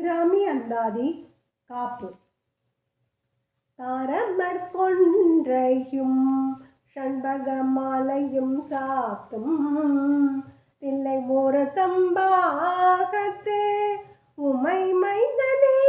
பிராமி அந்தாதி காப்பு. தாரமர் கொன்றையும் ஷண்பக மாலையும் சாத்தும். தில்லை ஒரு தம்பாகத்து உமை மைந்தனே.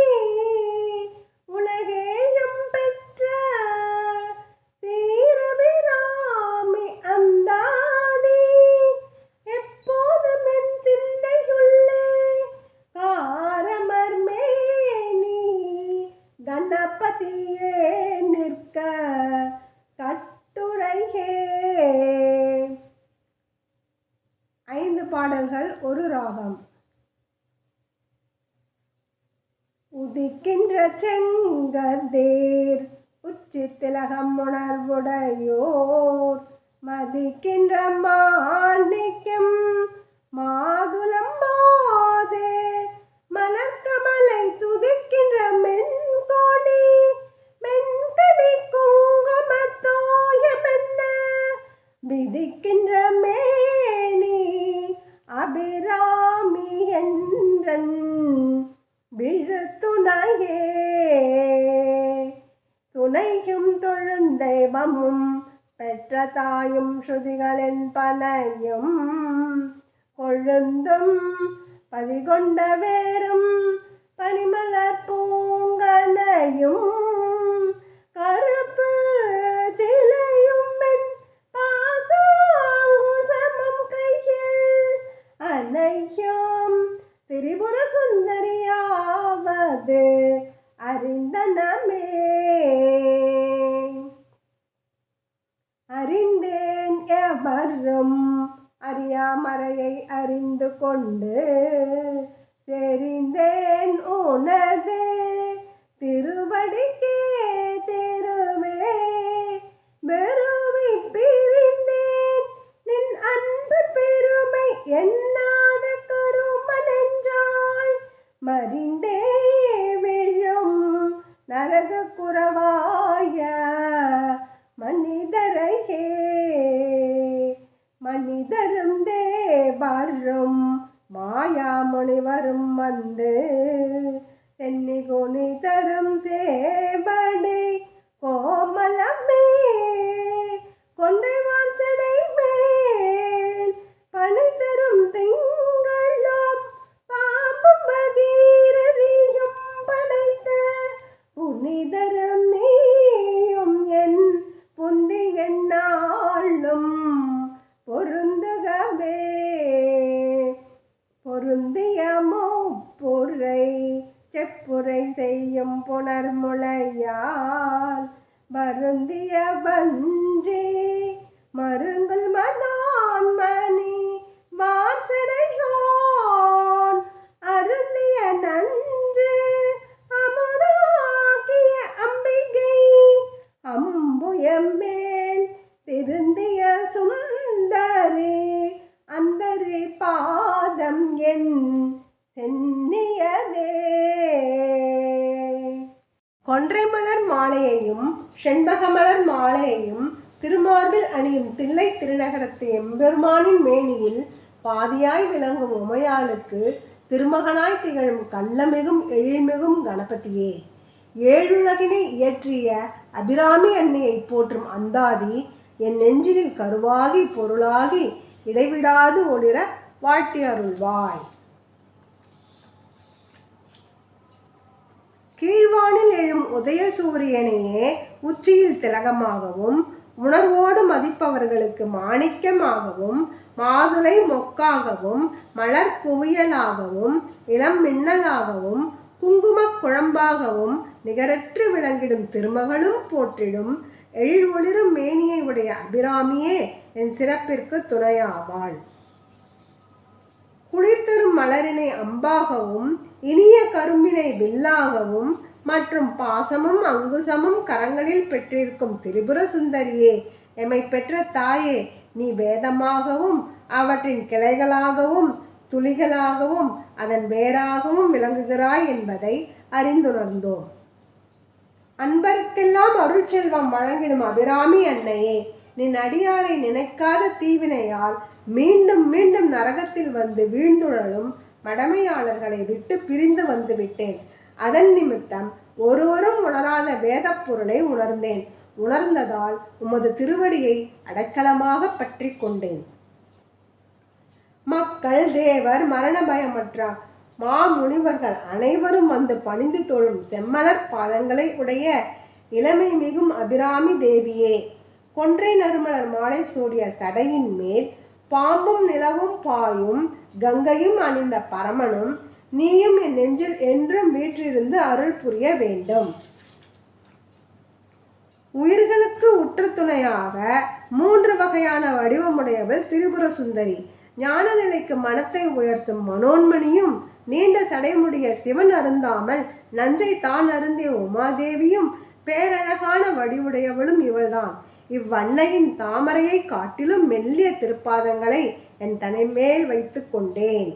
காட்டியே நிற்க கட்டுரைகே ஐந்து பாடல்கள் ஒரு ராகம். உதிக்கின்ற செங்கதேர் உச்சி திலகம் உணர்வுடையோர். மதிக்கின்ற மா துணையும் தொழுந்தெய்வமும் பெற்ற தாயும் ஸ்ருதிகளின் பனையும் கொழுந்தும் பதிகொண்ட வேரும் பனிமலர் அறிந்தேன் அறியாமறையை அறிந்து கொண்டு தெரிந்தேன் உனதே. திருவடிக்கே தெருமே வெறுவி பிரிந்தேன். நின் அன்பு பெருமை எண்ணாத கருமனென்றாள் மறிந்தே விழும் நரக குறவா வந்தே வரும் மாயாமுனிவரும் வந்து. தென்னி குனி தரும் சேவடி கோமலமே கொண்டை வாசனை மேல் பனி தரும் திங்களும் பாம்பும் பகீரதியும் படைத்த புனிதரும் செய்யும் புனர்முளையால் வருந்திய வஞ்சி மருங்குல் மலர் மாலையையும் செண்பகமலர் மாலையையும் திருமார்பில் அணியும் தில்லை திருநகரத்து எம்பெருமானின் மேனியில் பாதியாய் விளங்கும் உமையாளுக்கு திருமகனாய் திகழும் கள்ளமிகும் எழில்மிகும் கணபதியே. ஏழுலகினை இயற்றிய அபிராமி அன்னையை போற்றும் அந்தாதி என் நெஞ்சினில் கருவாகி பொருளாகி இடைவிடாது ஒளிர வாழ்த்தி அருள்வாய். கீழ்வானில் எழும் உதய சூரியனையே உச்சியில் திலகமாகவும் உணர்வோடு மதிப்பவர்களுக்கு மாணிக்கமாகவும் மாதுளை மொக்காகவும் மலர் குவியலாகவும் இளம் மின்னலாகவும் குங்குமக் குழம்பாகவும் நிகரற்று விளங்கிடும் திருமகளும் போற்றிடும். எழில் ஒளிரும் மேனியை உடைய அபிராமியே என் சிறப்பிற்கு துணையாவாள். குளிர்தரும் மலரினை அம்பாகவும் இனிய கரும்பினை வில்லாகவும் மற்றும் பாசமும் அங்குசமும் கரங்களில் பெற்றிருக்கும் திரிபுர சுந்தரியே எமை பெற்ற தாயே நீ வேதமாகவும் அவற்றின் கிளைகளாகவும் துளிகளாகவும் அதன் வேறாகவும் விளங்குகிறாய் என்பதை அறிந்துணர்ந்தோம். அன்பருக்கெல்லாம் அருட்செல்வம் வழங்கிடும் அபிராமி அன்னையே நின் அடியாரை நினைக்காத தீவினையால் மீண்டும் மீண்டும் நரகத்தில் வந்து வீழ்ந்துழலும் மடமையாளர்களை விட்டு பிரிந்து வந்து விட்டேன். அதன் நிமித்தம் ஒருவரும் உணராத வேதப் பொருளை உணர்ந்தேன். உணர்ந்ததால் உமது திருவடியை அடைக்கலமாக பற்றி கொண்டேன். மக்கள் தேவர் மரண பயமற்ற மாமுனிவர்கள் அனைவரும் வந்து பணிந்து தொழும் செம்மலர் பாதங்களை உடைய இளமை மிகும் அபிராமி தேவியே கொன்றை நறுமலர் மாலை சூடிய சடையின் மேல் பாம்பும் நிலவும் பாயும் கங்கையும் அணிந்த பரமனும் நீயும் என் நெஞ்சில் என்றும் வீற்றிருந்து அருள் புரிய வேண்டும். உயிர்களுக்கு உற்ற துணையாக மூன்று வகையான வடிவமுடையவள் திரிபுர சுந்தரி. ஞான நிலைக்கு மனத்தை உயர்த்தும் மனோன்மணியும் நீண்ட சடைமுடிய சிவன் அருந்தாமல் நஞ்சை தான் அருந்திய உமாதேவியும் பேரழகான வடிவுடையவளும் இவள்தான். இவ்வன்னையின் தாமரையை காட்டிலும் மெல்லிய திருப்பாதங்களை என் தலைமேல் வைத்து கொண்டேன்.